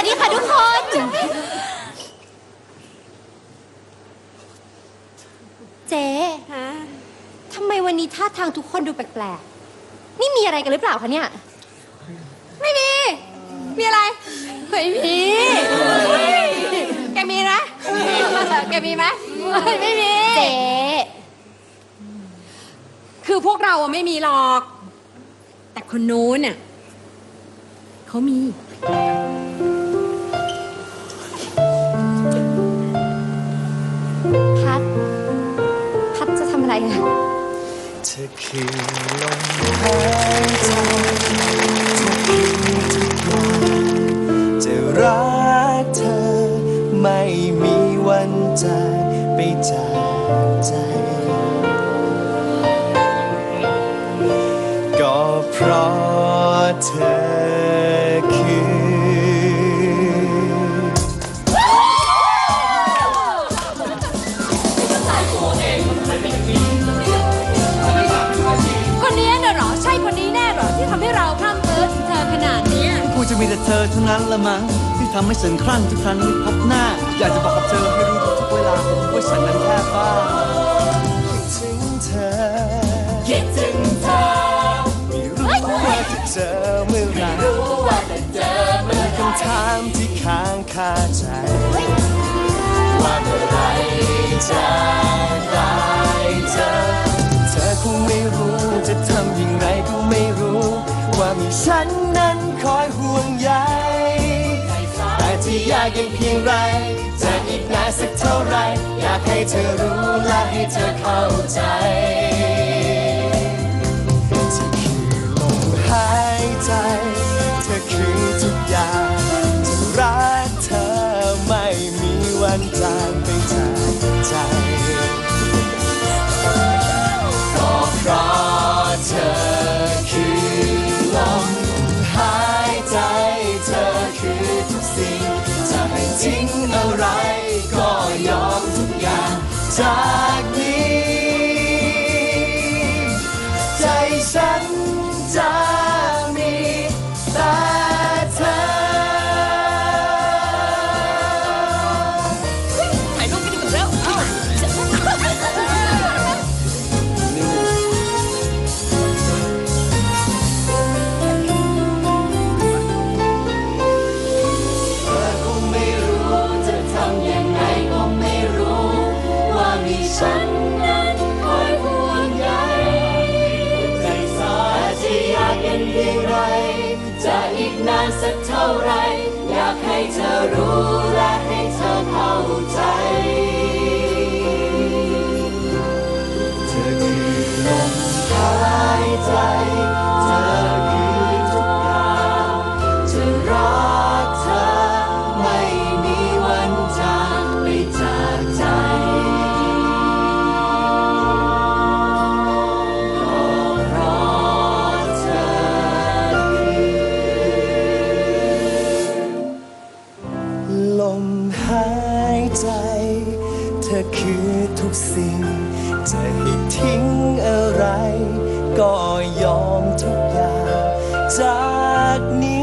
วัสดีค่ะทุกคน เจ๊ทำไมวันนี้ท่าทางทุกคนดูแปลกๆ นี่มีอะไรกันหรือเปล่าคะเนี่ย ไม่มี มีอะไร ไม่มี แกมีนะแกมีไหมไม่มี เจ๊คือพวกเราอะไม่มีหรอก แต่คนนู้นน่ะเขามี ไรอะเธอคือลมหายใจเธอคือทุกอย่างจะรักเธอ ไม่มีวันจางไปจากใจ ก็เพราะเธอ ท่านั้นละมั้งที่ทำให้ฉันคลั่งทุกครั้งที่พบหน้า อยากจะบอกกับเธอให้รู้ทุกเวลาว่าฉันนั้นแค่บ้าคิดถึงเธอคิดถึงเธอไม่รู้ว่าจะเจอเมื่อไหรรู้ว่าจะเจอเมื่อไรคำถามที่ค้างคาใจ ว่าเมื่อไหรจะได้เจอเธอคงไม่รู้จะทำอย่างไรก็ไม่รู้ ว่ามีฉันนั้นคอยห่วงากยังเพียงไรจะอีกนานสักเท่าไร อยากให้เธอรู้และให้เธอเข้าใจที่คือลมหายใจ เธอคือทุกอย่างจะรักเธอไม่มีวันจางไปจากใจ อ เพียงไร จะอีกนานสักเท่าไร อยากให้เธอรู้และให้เธอเข้าใจ ทุกสิ่ง จะให้ทิ้งอะไร ก็ยอมทุกอย่าง จากนี้